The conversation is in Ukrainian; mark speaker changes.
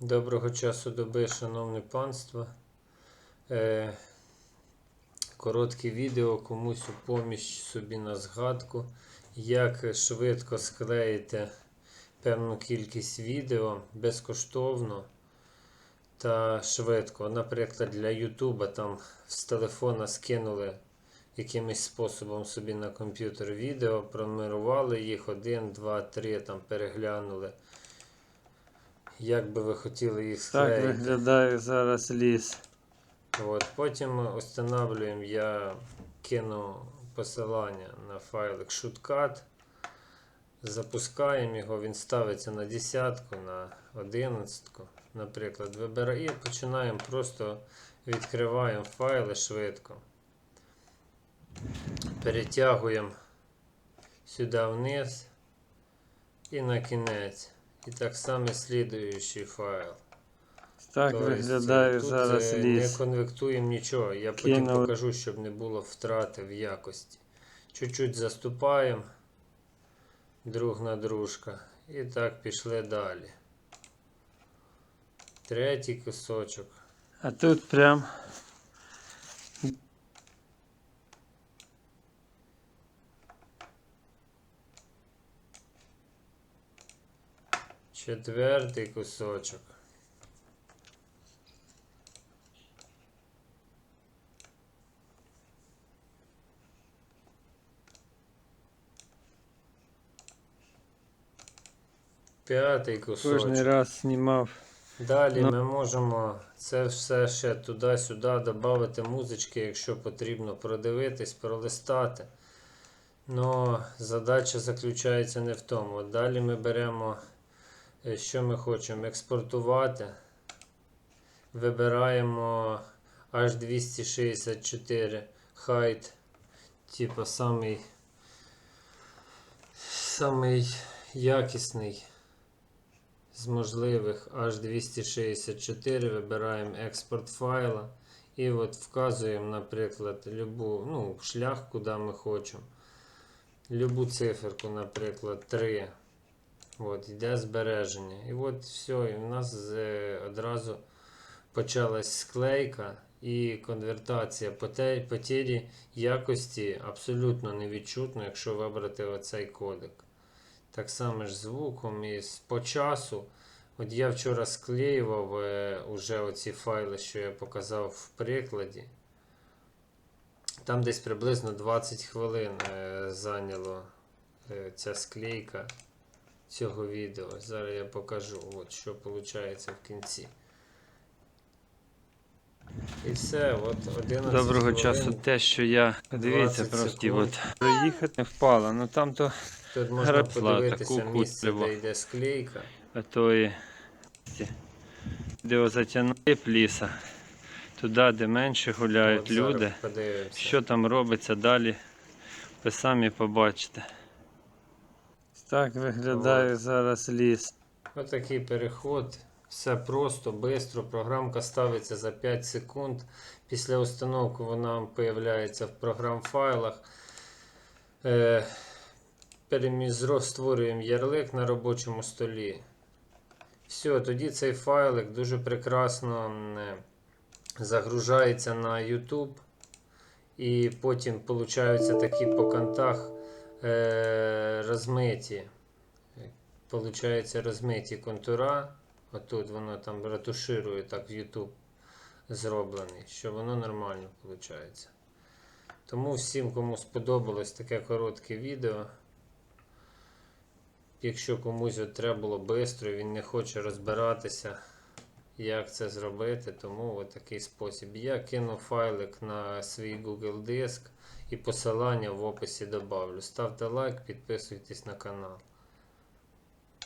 Speaker 1: Доброго часу доби, шановне панство. Е, коротке відео комусь у поміч собі на згадку, як швидко склеїти певну кількість відео безкоштовно та швидко. Наприклад, для Ютуба там з телефона скинули якимось способом собі на комп'ютер відео, пронумерували їх один, два, три, там переглянули. Як би ви хотіли їх
Speaker 2: Так
Speaker 1: склеїти.
Speaker 2: виглядає зараз ліс.
Speaker 1: От, потім встановлюємо, я кину посилання на файлик Shotcut. Запускаємо його, він ставиться на десятку, на одинадцятку, наприклад, вибираємо і починаємо просто відкриваємо файли швидко. Перетягуємо сюди вниз і на кінець. І так само слідуючий файл.
Speaker 2: Так
Speaker 1: Тобто,
Speaker 2: виглядає
Speaker 1: тут,
Speaker 2: зараз
Speaker 1: е,
Speaker 2: ліс.
Speaker 1: Не конвектуємо нічого. Я потім
Speaker 2: Кинули.
Speaker 1: покажу, щоб не було втрати в якості. Чуть-чуть заступаємо друг на дружка. І так пішли далі. Третій кусочок.
Speaker 2: А тут прям
Speaker 1: Четвертий кусочок. П'ятий кусочок.
Speaker 2: кожен раз знімав.
Speaker 1: Далі
Speaker 2: Ну.
Speaker 1: ми можемо це все ще туди-сюди додати музички, якщо потрібно продивитись, пролистати. Но задача заключається не в тому. Далі ми беремо, що ми хочемо експортувати. Вибираємо H264 height, типа самий, самий якісний з можливих H264 вибираємо експорт файла і от вказуємо, наприклад, любу, ну, шлях, куди ми хочемо. Любу циферку, наприклад, 3. От, йде збереження. І от все, і в нас е, одразу почалась склейка і конвертація поте- потері якості абсолютно невідчутно, якщо вибрати оцей кодек. Так само ж звуком і по часу. От я вчора склеював е, уже оці файли, що я показав в прикладі. Там десь приблизно 20 хвилин е, зайняло е, ця склейка цього відео. Зараз я покажу, от що виходить в кінці. І все, от 11
Speaker 2: Доброго
Speaker 1: хвилин.
Speaker 2: часу те, що я. Дивіться
Speaker 1: 20
Speaker 2: просто
Speaker 1: секунд.
Speaker 2: от. Проїхати не впало. Ну там то
Speaker 1: Тут можна
Speaker 2: грабла
Speaker 1: подивитися
Speaker 2: таку
Speaker 1: місце, де йде склейка.
Speaker 2: а тої. Де його затягнули пліса. Туди, де менше гуляють
Speaker 1: От
Speaker 2: люди.
Speaker 1: Подивимося.
Speaker 2: Що там робиться далі, ви самі побачите. Так виглядає
Speaker 1: От.
Speaker 2: зараз ліс.
Speaker 1: Отакий переход. Все просто, швидко. Програмка ставиться за 5 секунд. Після установки вона з'являється в програм-файлах. Е, перемізро- створюємо ярлик на робочому столі. Все, тоді цей файлик дуже прекрасно е, загружається на YouTube. І потім получаються такі по кантах е, розмиті. Получається розмиті контура. Отут воно там ретуширує так в YouTube зроблений, що воно нормально виходить. Тому всім, кому сподобалось таке коротке відео. Якщо комусь треба було швидко, він не хоче розбиратися, як це зробити, тому от такий спосіб. Я кину файлик на свій Google диск і посилання в описі добавлю. Ставте лайк, підписуйтесь на канал.